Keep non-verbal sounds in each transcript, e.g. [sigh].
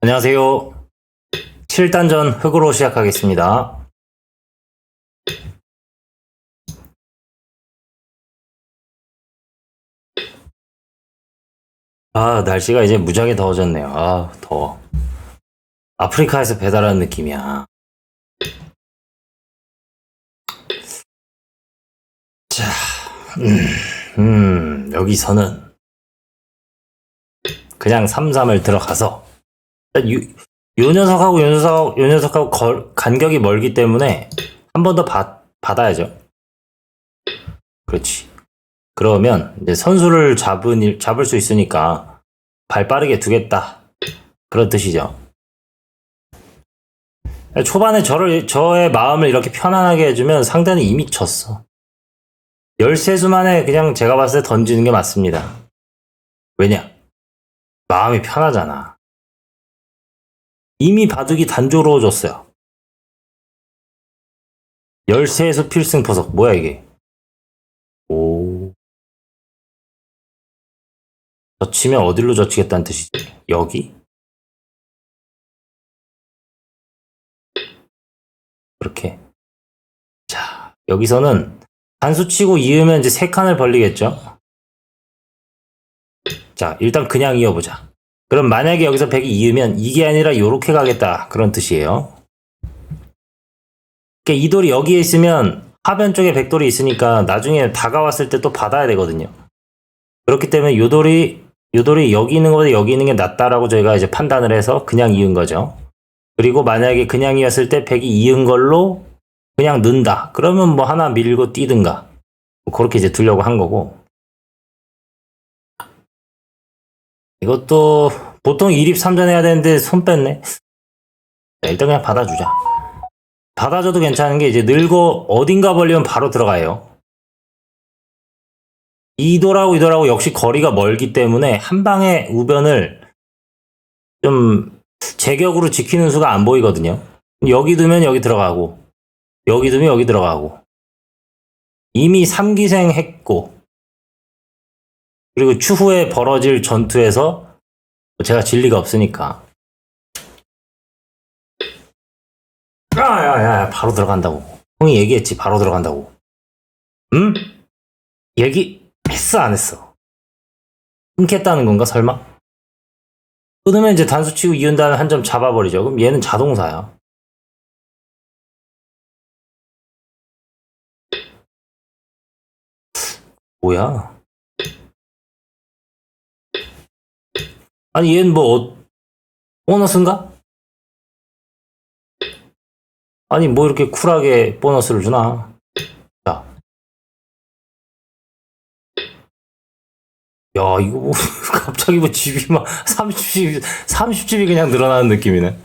안녕하세요. 7단전 흑으로 시작하겠습니다. 아, 날씨가 이제 무지하게 더워졌네요. 아, 더워. 아프리카에서 배달하는 느낌이야. 자, 음, 음, 여기서는 그냥 3-3을 들어가서 요, 요 녀석하고 요 녀석, 요 녀석하고 걸- 간격이 멀기 때문에 한 번 더 받아야죠. 그렇지. 그러면 이제 선수를 잡은, 일- 잡을 수 있으니까 발 빠르게 두겠다. 그런 뜻이죠. 초반에 저를, 저의 마음을 이렇게 편안하게 해주면 상대는 이미 졌어. 13수 만에 그냥 제가 봤을 때 던지는 게 맞습니다. 왜냐? 마음이 편하잖아. 이미 바둑이 단조로워졌어요. 13수 필승 포석. 뭐야, 이게? 오. 젖히면 어디로 젖히겠다는 뜻이지? 여기? 그렇게. 자, 여기서는 단수 치고 이으면 이제 세 칸을 벌리겠죠? 자, 일단 그냥 이어보자. 그럼 만약에 여기서 100이 이으면 이게 아니라 요렇게 가겠다. 그런 뜻이에요. 그러니까 이 돌이 여기에 있으면 하변 쪽에 백돌이 있으니까 나중에 다가왔을 때 또 받아야 되거든요. 그렇기 때문에 요 돌이 요 돌이 여기 있는 것보다 여기 있는 게 낫다라고 저희가 이제 판단을 해서 그냥 이은 거죠. 그리고 만약에 그냥 이었을 때 100이 이은 걸로 그냥 넣는다. 그러면 뭐 하나 밀고 뛰든가. 뭐 그렇게 이제 두려고 한 거고. 이것도 보통 1입 3전 해야 되는데 손 뺐네. 자, 일단 그냥 받아주자. 받아줘도 괜찮은 게 이제 늙어 어딘가 벌리면 바로 들어가요. 이도라고 이도라고 역시 거리가 멀기 때문에 한 방에 우변을 좀 제격으로 지키는 수가 안 보이거든요. 여기 두면 여기 들어가고 여기 두면 여기 들어가고 이미 3기생 했고 그리고 추후에 벌어질 전투에서 제가 진리가 없으니까. 야야 야 바로 들어간다고. 형이 얘기했지 바로 들어간다고. 응? 얘기 했어 안 했어? 끊겠다는 건가 설마? 끊으면 이제 단수 치고 이은 다음에 한점 잡아버리죠. 그럼 얘는 자동사야. 뭐야 아니 얘는 뭐 어, 보너스인가? 아니 뭐 이렇게 쿨하게 보너스를 주나? 자, 야 이거 뭐 [laughs] 갑자기 뭐 집이 막 30집 30집이 그냥 늘어나는 느낌이네.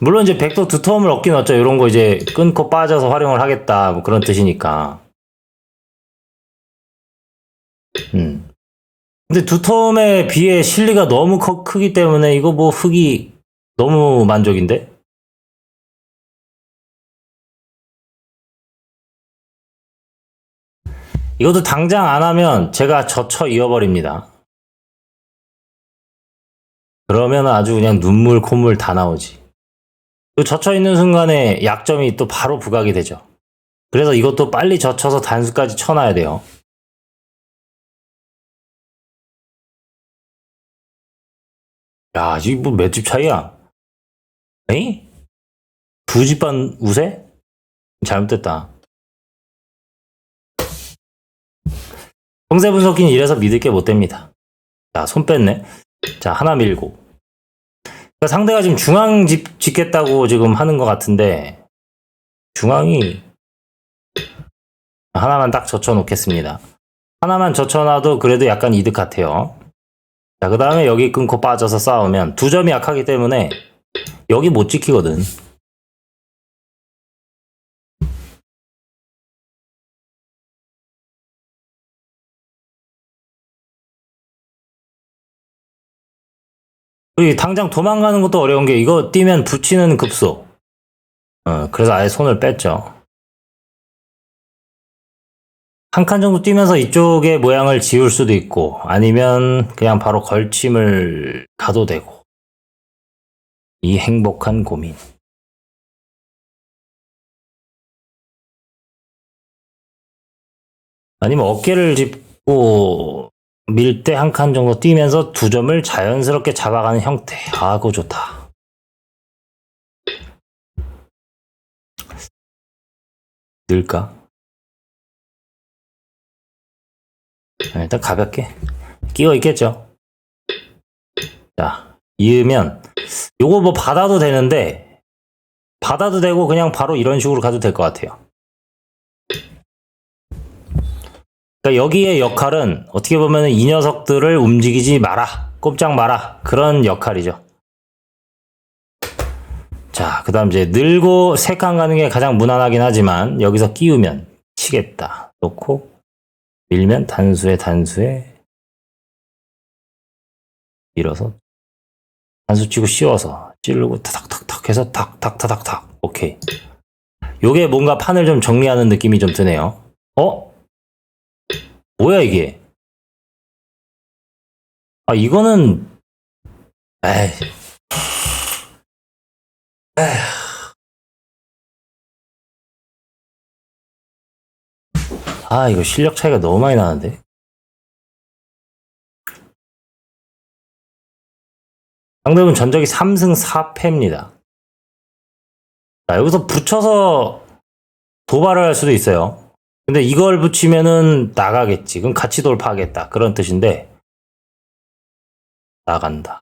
물론 이제 백도 두터움을 얻긴 얻죠. 이런 거 이제 끊고 빠져서 활용을 하겠다 뭐 그런 뜻이니까. 음. 근데 두터움에 비해 실리가 너무 커, 크기 때문에 이거 뭐 흙이 너무 만족인데? 이것도 당장 안 하면 제가 젖혀 이어버립니다. 그러면 아주 그냥 눈물, 콧물 다 나오지. 그 젖혀 있는 순간에 약점이 또 바로 부각이 되죠. 그래서 이것도 빨리 젖혀서 단수까지 쳐놔야 돼요. 야, 이게 뭐 몇 집 차이야? 에이? 두 집 반 우세? 잘못됐다. 형세 분석기는 이래서 믿을 게 못 됩니다. 자, 손 뺐네. 자, 하나 밀고. 그러니까 상대가 지금 중앙 집 짓겠다고 지금 하는 것 같은데, 중앙이, 하나만 딱 젖혀 놓겠습니다. 하나만 젖혀놔도 그래도 약간 이득 같아요. 자, 그 다음에 여기 끊고 빠져서 싸우면 두 점이 약하기 때문에 여기 못 지키거든. 당장 도망가는 것도 어려운 게 이거 뛰면 붙이는 급소. 어, 그래서 아예 손을 뺐죠. 한 칸 정도 뛰면서 이쪽의 모양을 지울 수도 있고, 아니면 그냥 바로 걸침을 가도 되고. 이 행복한 고민. 아니면 어깨를 짚고 밀 때 한 칸 정도 뛰면서 두 점을 자연스럽게 잡아가는 형태. 아, 그거 좋다. 늘까? 일단 가볍게 끼워 있겠죠. 자, 이으면 요거 뭐 받아도 되는데 받아도 되고 그냥 바로 이런 식으로 가도 될 것 같아요. 그러니까 여기의 역할은 어떻게 보면 이 녀석들을 움직이지 마라, 꼼짝 마라 그런 역할이죠. 자, 그 다음 이제 늘고 세칸 가는 게 가장 무난하긴 하지만 여기서 끼우면 치겠다. 놓고 밀면 단수에 단수에 밀어서 단수 치고 씌워서 찌르고 타닥탁탁 해서 탁탁타닥탁 오케이. 요게 뭔가 판을 좀 정리하는 느낌이 좀 드네요. 어? 뭐야 이게? 아 이거는 에이 아, 이거 실력 차이가 너무 많이 나는데? 상대분 전적이 3승 4패입니다. 자, 여기서 붙여서 도발을 할 수도 있어요. 근데 이걸 붙이면은 나가겠지. 그럼 같이 돌파하겠다. 그런 뜻인데, 나간다.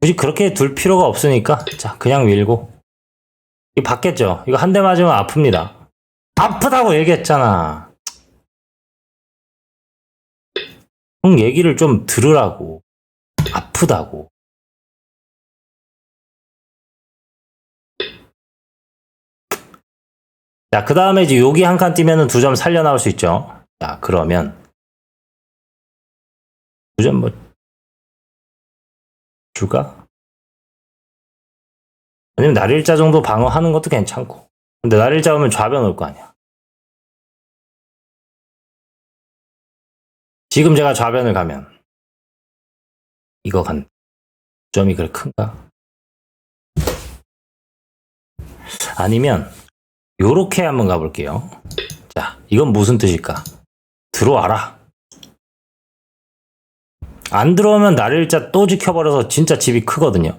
굳이 그렇게 둘 필요가 없으니까, 자, 그냥 밀고. 이 받겠죠? 이거 한 대 맞으면 아픕니다. 아프다고 얘기했잖아. 형 얘기를 좀 들으라고. 아프다고. 자, 그 다음에 이제 여기 한 칸 뛰면은 두 점 살려 나올 수 있죠. 자, 그러면. 두 점 뭐, 줄까? 아니면 날일자 정도 방어하는 것도 괜찮고. 근데 날일자 오면 좌변 올 거 아니야. 지금 제가 좌변을 가면 이거 간 점이 그렇게 큰가? 아니면 요렇게 한번 가볼게요. 자, 이건 무슨 뜻일까? 들어와라. 안 들어오면 날일자 또 지켜버려서 진짜 집이 크거든요.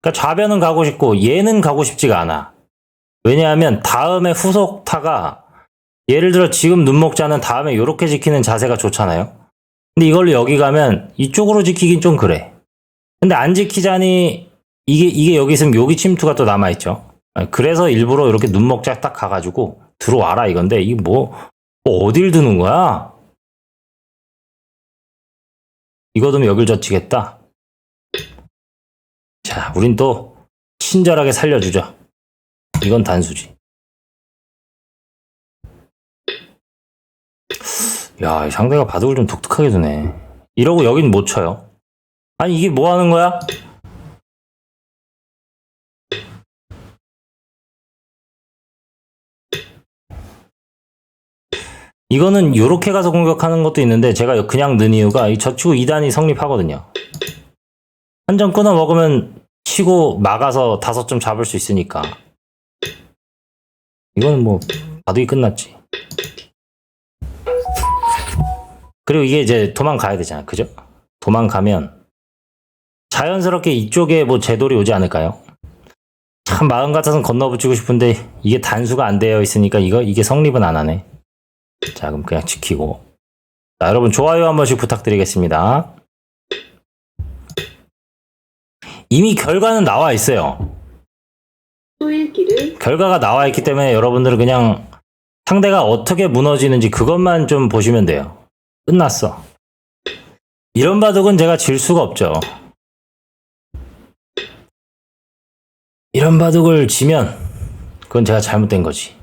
그러니까 좌변은 가고 싶고 얘는 가고 싶지가 않아. 왜냐하면 다음에 후속타가 예를 들어 지금 눈목자는 다음에 이렇게 지키는 자세가 좋잖아요. 근데 이걸로 여기 가면 이쪽으로 지키긴 좀 그래. 근데 안 지키자니 이게 이게 여기 있으면 여기 침투가 또 남아 있죠. 그래서 일부러 이렇게 눈목자 딱 가가지고 들어와라 이건데 이게 뭐, 뭐 어딜 드는 거야? 이거 두면 여길 젖히겠다. 자, 우린 또 친절하게 살려주죠. 이건 단수지. 야, 이 상대가 바둑을 좀 독특하게 두네. 이러고 여긴 못 쳐요. 아니, 이게 뭐 하는 거야? 이거는 요렇게 가서 공격하는 것도 있는데 제가 그냥 넣은 이유가 이 저치고 2단이 성립하거든요. 한 점 끊어 먹으면 치고 막아서 다섯 점 잡을 수 있으니까. 이거는 뭐 바둑이 끝났지. 그리고 이게 이제 도망가야 되잖아. 그죠? 도망가면 자연스럽게 이쪽에 뭐 제돌이 오지 않을까요? 참 마음 같아서는 건너붙이고 싶은데 이게 단수가 안 되어 있으니까 이거 이게 성립은 안 하네. 자, 그럼 그냥 지키고. 자, 여러분 좋아요 한 번씩 부탁드리겠습니다. 이미 결과는 나와 있어요. 결과가 나와 있기 때문에 여러분들은 그냥 상대가 어떻게 무너지는지 그것만 좀 보시면 돼요. 끝났어. 이런 바둑은 제가 질 수가 없죠. 이런 바둑을 지면 그건 제가 잘못된 거지.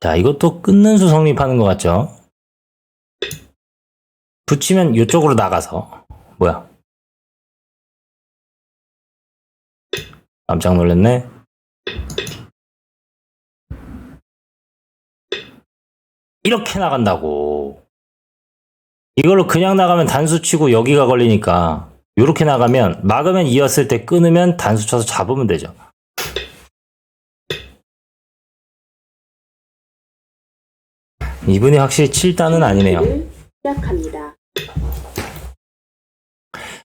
자, 이것도 끊는 수 성립하는 것 같죠? 붙이면 이쪽으로 나가서 뭐야? 깜짝 놀랐네. 이렇게 나간다고. 이걸로 그냥 나가면 단수 치고 여기가 걸리니까 이렇게 나가면 막으면 이었을 때 끊으면 단수 쳐서 잡으면 되죠. 이분이 확실히 7단은 아니네요. 를 시작합니다.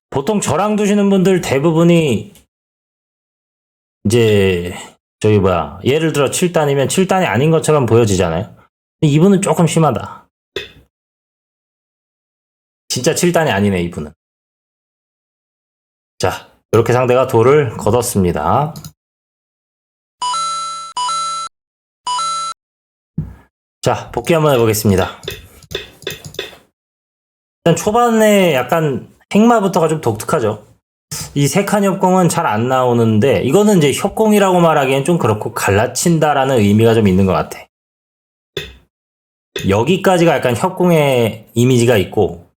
보통 저랑 두시는 분들 대부분이 이제 저기 뭐야 예를 들어 7단이면 7단이 아닌 것처럼 보여지잖아요. 이분은 조금 심하다. 진짜 7단이 아니네 이분은. 자 이렇게 상대가 돌을 걷었습니다. 자 복귀 한번 해보겠습니다. 일단 초반에 약간 행마부터가 좀 독특하죠. 이 세 칸 협공은 잘 안 나오는데 이거는 이제 협공이라고 말하기엔 좀 그렇고 갈라친다라는 의미가 좀 있는 것 같아. 여기까지가 약간 협공의 이미지가 있고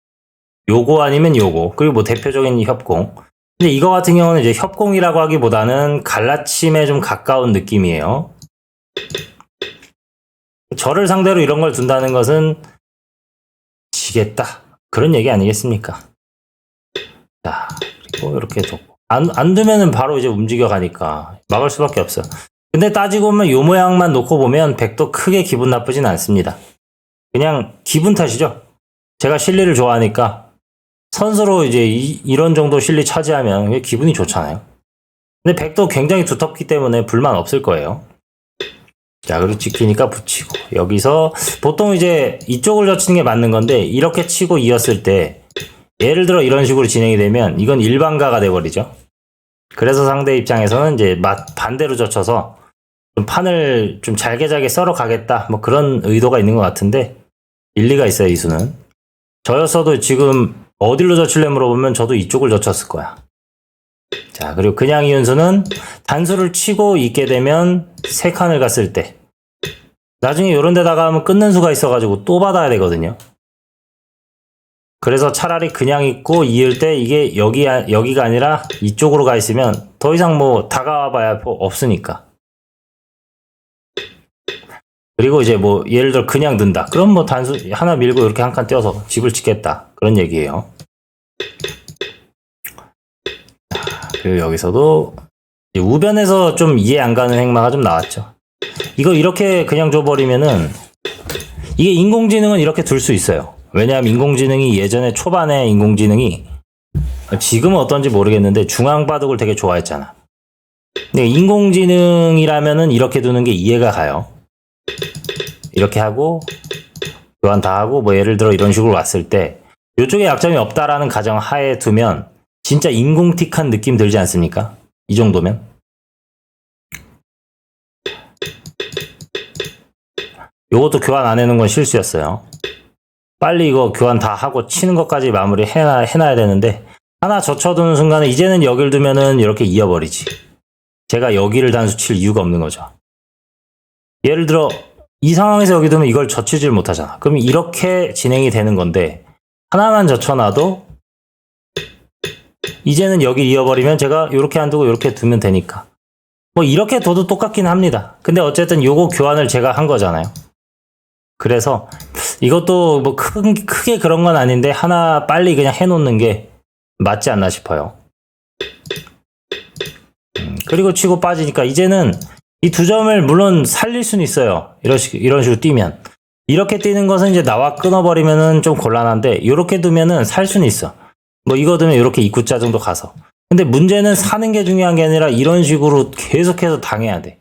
요거 아니면 요거 그리고 뭐 대표적인 협공. 근데 이거 같은 경우는 이제 협공이라고 하기보다는 갈라침에 좀 가까운 느낌이에요. 저를 상대로 이런 걸 둔다는 것은 지겠다. 그런 얘기 아니겠습니까? 자, 그리고 이렇게 뒀고. 안, 안 두면은 바로 이제 움직여 가니까 막을 수밖에 없어. 근데 따지고 보면 요 모양만 놓고 보면 백도 크게 기분 나쁘진 않습니다. 그냥 기분 탓이죠. 제가 실리를 좋아하니까 선수로 이제 이, 런 정도 실리 차지하면 기분이 좋잖아요. 근데 백도 굉장히 두텁기 때문에 불만 없을 거예요. 자, 그리고 찍히니까 붙이고. 여기서 보통 이제 이쪽을 젖히는 게 맞는 건데, 이렇게 치고 이었을 때, 예를 들어 이런 식으로 진행이 되면, 이건 일반가가 돼버리죠. 그래서 상대 입장에서는 이제 맛 반대로 젖혀서, 좀 판을 좀 잘게 잘게 썰어 가겠다. 뭐 그런 의도가 있는 것 같은데, 일리가 있어요, 이 수는. 저였어도 지금 어디로 젖힐래 물어보면 저도 이쪽을 젖혔을 거야. 자, 그리고 그냥 이윤수는 단수를 치고 있게 되면 세 칸을 갔을 때 나중에 이런 데다가 하면 끊는 수가 있어가지고 또 받아야 되거든요. 그래서 차라리 그냥 있고 이을 때 이게 여기, 여기가 아니라 이쪽으로 가 있으면 더 이상 뭐 다가와 봐야 뭐 없으니까. 그리고 이제 뭐 예를 들어 그냥 든다. 그럼 뭐 단수 하나 밀고 이렇게 한 칸 떼어서 집을 짓겠다. 그런 얘기예요. 그리고 여기서도 우변에서 좀 이해 안 가는 행마가 좀 나왔죠. 이거 이렇게 그냥 줘버리면은 이게 인공지능은 이렇게 둘 수 있어요. 왜냐하면 인공지능이 예전에 초반에 인공지능이 지금은 어떤지 모르겠는데 중앙바둑을 되게 좋아했잖아. 근데 인공지능이라면은 이렇게 두는 게 이해가 가요. 이렇게 하고 교환 다 하고 뭐 예를 들어 이런 식으로 왔을 때 이쪽에 약점이 없다라는 가정 하에 두면 진짜 인공틱한 느낌 들지 않습니까? 이 정도면. 요것도 교환 안 해놓은 건 실수였어요. 빨리 이거 교환 다 하고 치는 것까지 마무리 해놔, 해놔야 되는데, 하나 젖혀두는 순간에 이제는 여기를 두면은 이렇게 이어버리지. 제가 여기를 단수 칠 이유가 없는 거죠. 예를 들어, 이 상황에서 여기 두면 이걸 젖히질 못하잖아. 그럼 이렇게 진행이 되는 건데, 하나만 젖혀놔도 이제는 여기 이어버리면 제가 이렇게 안 두고 이렇게 두면 되니까. 뭐 이렇게 둬도 똑같긴 합니다. 근데 어쨌든 요거 교환을 제가 한 거잖아요. 그래서 이것도 뭐 큰, 크게 그런 건 아닌데 하나 빨리 그냥 해놓는 게 맞지 않나 싶어요. 음, 그리고 치고 빠지니까 이제는 이 두 점을 물론 살릴 수는 있어요. 이런 식, 이런 식으로 뛰면. 이렇게 뛰는 것은 이제 나와 끊어버리면은 좀 곤란한데, 이렇게 두면은 살 수는 있어. 뭐 이거 두면 이렇게 입구자 정도 가서. 근데 문제는 사는 게 중요한 게 아니라 이런 식으로 계속해서 당해야 돼.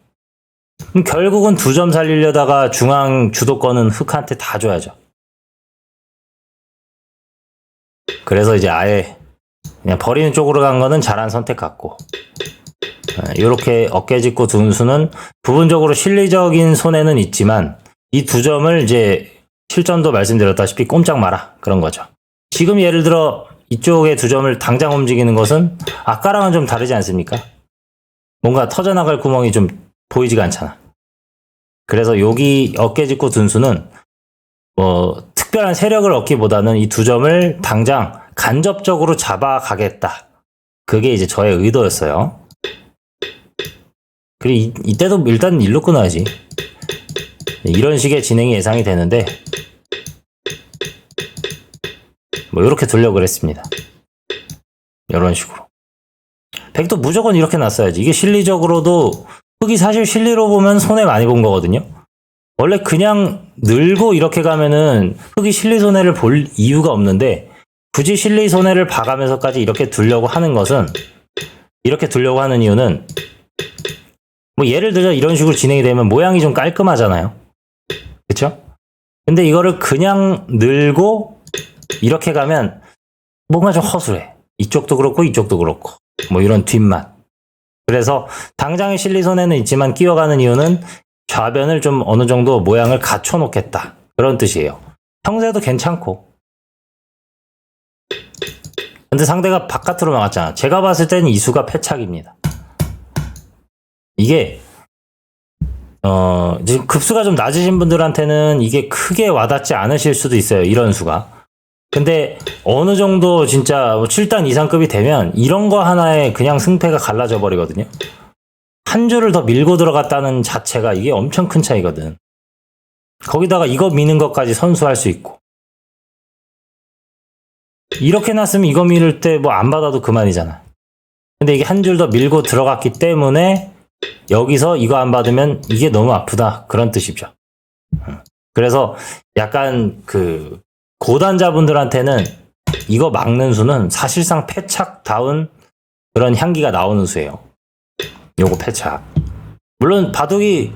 그럼 결국은 두 점 살리려다가 중앙 주도권은 흑한테 다 줘야죠. 그래서 이제 아예 그냥 버리는 쪽으로 간 거는 잘한 선택 같고. 이렇게 어깨 짚고 둔 수는 부분적으로 실리적인 손해는 있지만 이 두 점을 이제 실전도 말씀드렸다시피 꼼짝 마라 그런 거죠. 지금 예를 들어 이쪽에 두 점을 당장 움직이는 것은 아까랑은 좀 다르지 않습니까? 뭔가 터져나갈 구멍이 좀 보이지가 않잖아. 그래서 여기 어깨 짚고 둔 수는 뭐 특별한 세력을 얻기보다는 이 두 점을 당장 간접적으로 잡아가겠다. 그게 이제 저의 의도였어요. 그리고 이, 이때도 일단 일로 끊어야지. 이런 식의 진행이 예상이 되는데 뭐 이렇게 돌려 그랬습니다. 이런 식으로. 백도 무조건 이렇게 놨어야지. 이게 실리적으로도 흑이 사실 실리로 보면 손해 많이 본 거거든요. 원래 그냥 늘고 이렇게 가면은 흑이 실리 손해를 볼 이유가 없는데 굳이 실리 손해를 봐가면서까지 이렇게 두려고 하는 것은 이렇게 두려고 하는 이유는 뭐 예를 들어 이런 식으로 진행이 되면 모양이 좀 깔끔하잖아요. 그쵸? 근데 이거를 그냥 늘고 이렇게 가면 뭔가 좀 허술해. 이쪽도 그렇고 이쪽도 그렇고 뭐 이런 뒷맛. 그래서 당장의 실리 손해는 있지만 끼어가는 이유는 좌변을 좀 어느 정도 모양을 갖춰 놓겠다. 그런 뜻이에요. 형세도 괜찮고. 근데 상대가 바깥으로 나갔잖아. 제가 봤을 때는 이수가 패착입니다. 이게 어, 지금 급수가 좀 낮으신 분들한테는 이게 크게 와닿지 않으실 수도 있어요. 이런 수가. 근데 어느 정도 진짜 뭐 7단 이상급이 되면 이런 거 하나에 그냥 승패가 갈라져 버리거든요. 한 줄을 더 밀고 들어갔다는 자체가 이게 엄청 큰 차이거든. 거기다가 이거 미는 것까지 선수할 수 있고. 이렇게 놨으면 이거 밀을 때 뭐 안 받아도 그만이잖아. 근데 이게 한 줄 더 밀고 들어갔기 때문에 여기서 이거 안 받으면 이게 너무 아프다. 그런 뜻이죠. 음. 그래서 약간 그 고단자분들한테는 이거 막는 수는 사실상 패착다운 그런 향기가 나오는 수예요. 요거 패착. 물론 바둑이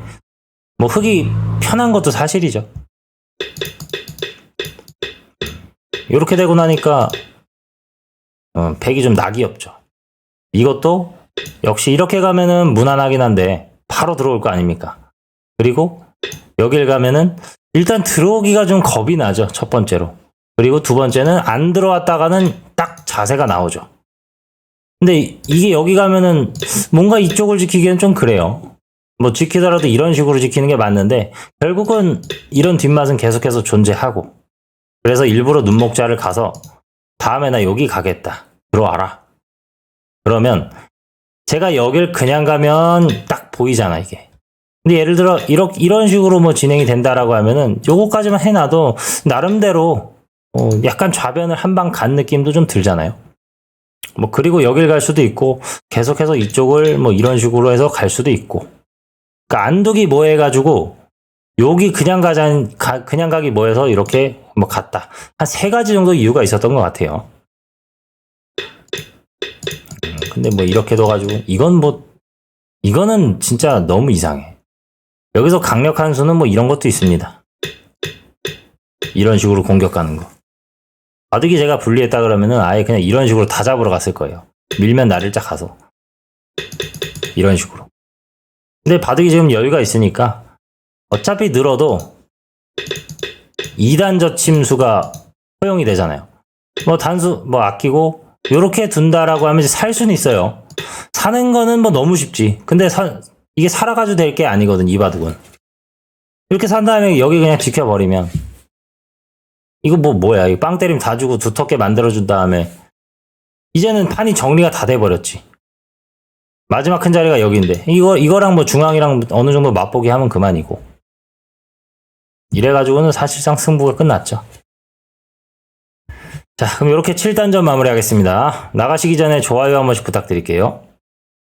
뭐 흙이 편한 것도 사실이죠. 이렇게 되고 나니까 어, 백이 좀 낙이 없죠. 이것도 역시 이렇게 가면은 무난하긴 한데 바로 들어올 거 아닙니까? 그리고 여길 가면은 일단 들어오기가 좀 겁이 나죠. 첫 번째로. 그리고 두 번째는 안 들어왔다가는 딱 자세가 나오죠. 근데 이- 이게 여기 가면은 뭔가 이쪽을 지키기엔 좀 그래요. 뭐 지키더라도 이런 식으로 지키는 게 맞는데 결국은 이런 뒷맛은 계속해서 존재하고 그래서 일부러 눈목자를 가서 다음에 나 여기 가겠다. 들어와라. 그러면 제가 여길 그냥 가면 딱 보이잖아 이게. 근데 예를 들어 이렇게 이런 식으로 뭐 진행이 된다라고 하면은 요거까지만 해놔도 나름대로 어, 약간 좌변을 한 방 간 느낌도 좀 들잖아요. 뭐 그리고 여길 갈 수도 있고 계속해서 이쪽을 뭐 이런 식으로 해서 갈 수도 있고. 그러니까 안두기 뭐 해가지고 여기 그냥 가자 가, 그냥 가기 뭐 해서 이렇게 뭐 갔다 한 세 가지 정도 이유가 있었던 것 같아요. 음, 근데 뭐 이렇게 둬가지고 이건 뭐 이거는 진짜 너무 이상해. 여기서 강력한 수는 뭐 이런 것도 있습니다. 이런 식으로 공격 가는 거. 바둑이 제가 분리했다 그러면은 아예 그냥 이런 식으로 다 잡으러 갔을 거예요. 밀면 나를 쫙 가서. 이런 식으로. 근데 바둑이 지금 여유가 있으니까 어차피 늘어도 2단 저침수가 허용이 되잖아요. 뭐 단수 뭐 아끼고 요렇게 둔다라고 하면 살 수는 있어요. 사는 거는 뭐 너무 쉽지. 근데 사- 이게 살아가지고 될게 아니거든 이 바둑은. 이렇게 산 다음에 여기 그냥 지켜버리면 이거 뭐 뭐야? 빵 때리면 다 주고 두텁게 만들어준 다음에 이제는 판이 정리가 다 돼버렸지. 마지막 큰 자리가 여기인데 이거 이거랑 뭐 중앙이랑 어느 정도 맛보기 하면 그만이고. 이래가지고는 사실상 승부가 끝났죠. 자, 그럼 이렇게 7단전 마무리하겠습니다. 나가시기 전에 좋아요 한 번씩 부탁드릴게요.